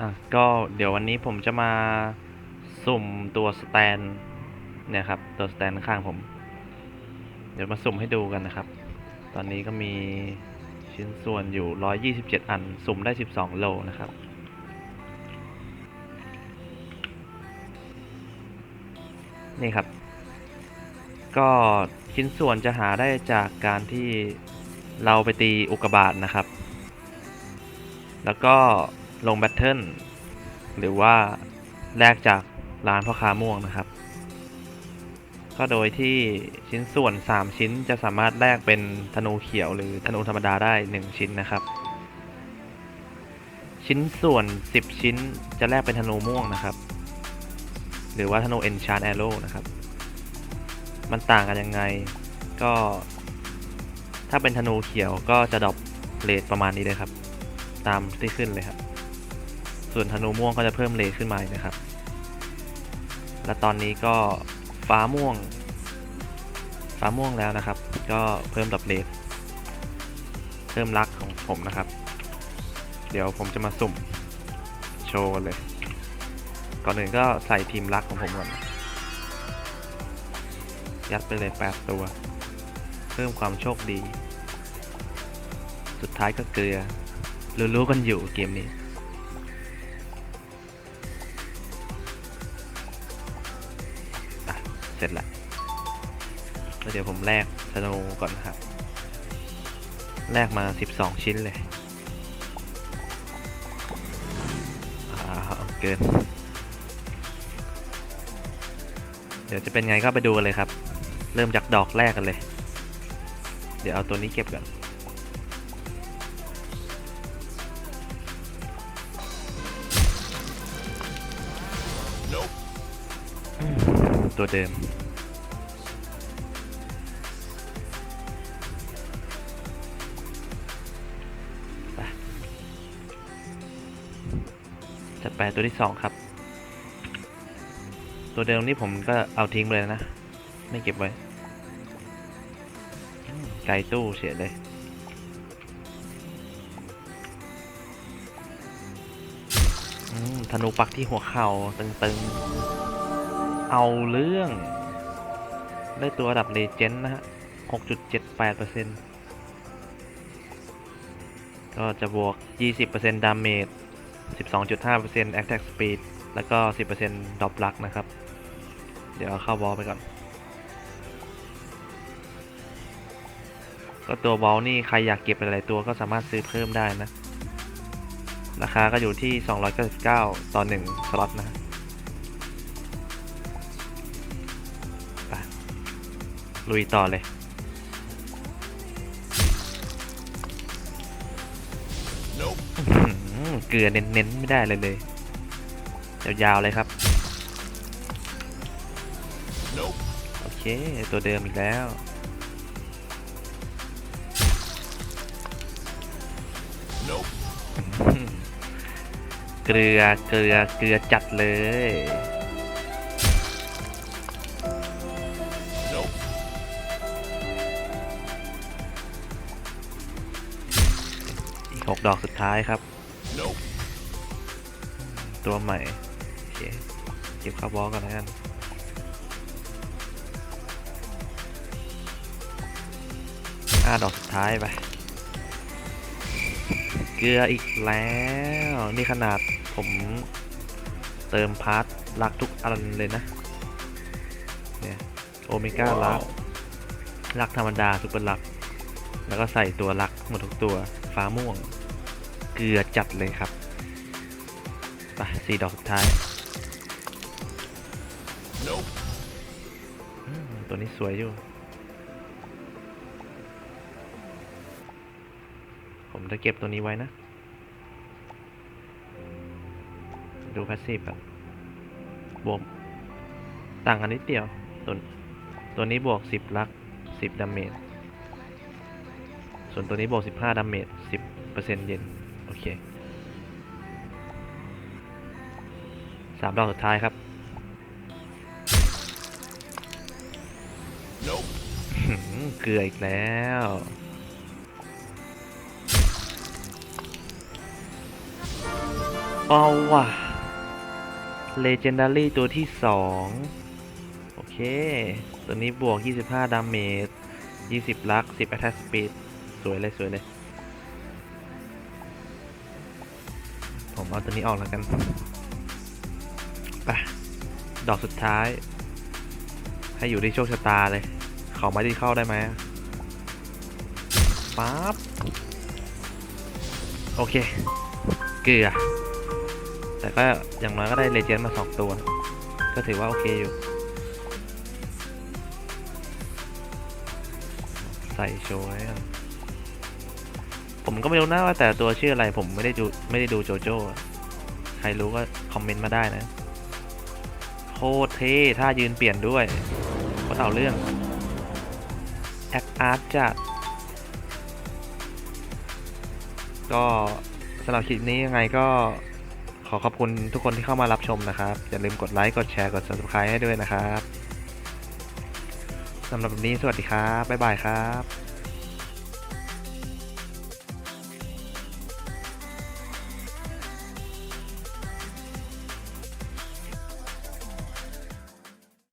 อะก็เดี๋ยววันนี้ผมจะมาสุ่มตัวสแตนเนี่ยครับ ตัวสแตนข้างผม เดี๋ยวมาสุ่มให้ดูกันนะครับ ตอนนี้ก็มีชิ้นส่วนอยู่ 127 อัน สุ่มได้ 12 โลนะครับ นี่ครับ ก็ชิ้นส่วนจะหาได้จากการที่เราไปตีอุกกาบาตนะครับ แล้วก็ ลงแบทเทิลหรือว่าแลกจากร้านพ่อค้าม่วงนะครับ ก็โดยที่ชิ้นส่วน 3 ชิ้นจะสามารถแลกเป็นธนูเขียวหรือธนูธรรมดาได้ 1 ชิ้นนะครับ ชิ้นส่วน 10 ชิ้นจะแลกเป็นธนูม่วงนะครับ หรือว่าธนู Enchant Arrow นะครับ มันต่างกันยังไงก็ ถ้าเป็นธนูเขียวก็จะดรอปเลทประมาณนี้เลยครับ ตามที่ขึ้นเลยครับ ส่วนธนูม่วงก็จะเพิ่มเลขึ้นมานะครับ และตอนนี้ก็ฟ้าม่วง ฟ้าม่วงแล้วนะครับ ก็เพิ่มดรอปเลทเพิ่มลักของผมนะครับ เดี๋ยวผมจะมาสุ่มโชว์กันเลย ก่อนอื่นก็ใส่ทีมลักของผมก่อน ยัดไปเลยแปดตัว เพิ่มความโชคดี สุดท้ายก็เกลือรู้ๆกันอยู่เกมนี้ เสร็จแล้วแล้วเดี๋ยวผมแลกธนูก่อนนะครับแลกมา 12 ชิ้นเลยเกิน เดี๋ยวจะเป็นไงก็ไปดูกันเลยครับ เริ่มจากดอกแรกกันเลย เดี๋ยวเอาตัวนี้เก็บก่อน ตัวเดิมไปจัดไปตัวที่สองครับ ตัวเดิมนี่ผมก็เอาทิ้งไปเลยนะ ไม่เก็บไว้ไกลตู้เสียเลยธนูปักที่หัวเข่าตึงๆ เอาเรื่อง ได้ตัวระดับเลเจนด์นะฮะ 6.78%ก็จะบวก 20%ดาเมจ 12.5% attack speed แล้วก็ 10% drop luck นะครับ เดี๋ยวเอาเข้าบอลไปก่อน ก็ตัวบอลนี่ใครอยากเก็บหลายๆตัวก็สามารถซื้อเพิ่มได้นะ ราคาก็อยู่ที่ 299 ต่อ 1 สล็อตนะ ลุยต่อเลยอื้อหือเกลือเน้นๆ ไม่ได้เลยเลย ยาวๆ เลยครับ โอเค ตัวเดิมอีกแล้วอื้อหือเกลือ เกลือ เกลือจัดเลย หกดอกสุดท้ายครับ ตัวใหม่โอเคเก็บคาร์บอลกันแล้วกันห้าดอกสุดท้ายไป เกลืออีกแล้ว นี่ขนาดผมเติมพาร์ทลักทุกอันเลยนะ เนี่ยโอเมก้าลักลักธรรมดาซุปเปอร์ลัก แล้วก็ใส่ตัวลักหมดทุกตัว ฟ้าม่วง เกลือจัดเลยครับไปสี่ดอกสุดท้ายอืมตัวนี้สวยอยู่ ผมจะเก็บตัวนี้ไว้นะ ดูพาสซีฟครับบวกต่างกันนิดเดียว ตัวตัวนี้บวก 10 ลัก 10 ดาเมจ ส่วนตัวนี้บวก 15 ดาเมจ 10%เย็นโอ เคสามดอกสุดท้ายครับ เกลืออีกแล้ว เอาว่ะ Legendary ตัวที่สองโอเค ตัวนี้บวก 25 ดาเมจ 20 ลัก 10 attack speed สวยเลย สวยเลย ผมเอาตัวนี้ออกแล้วกันไปดอกสุดท้าย ให้อยู่ที่โชคชะตาเลย เขาไม่ได้เข้าได้ไหมปั๊บโอเค เกลือ แต่ก็อย่างน้อยก็ได้เลเจนด์มาสองตัว ก็ถือว่าโอเคอยู่ ใส่โชว์ไว้ ผมก็ไม่รู้นะว่าแต่ตัวชื่ออะไรผมไม่ได้ดูไม่ได้ดูโจโจ้ใครรู้ก็คอมเมนต์มาได้นะ โคตรเท่ถ้ายืนเปลี่ยนด้วยก็เอาเรื่องแอคอาร์ตจัดก็สำหรับคลิปนี้ยังไงก็ขอขอบคุณทุกคนที่เข้ามารับชมนะครับ อย่าลืมกดไลค์ กดแชร์ กด subscribe ให้ด้วยนะครับ สำหรับวันนี้สวัสดีครับ บ๊ายบายครับ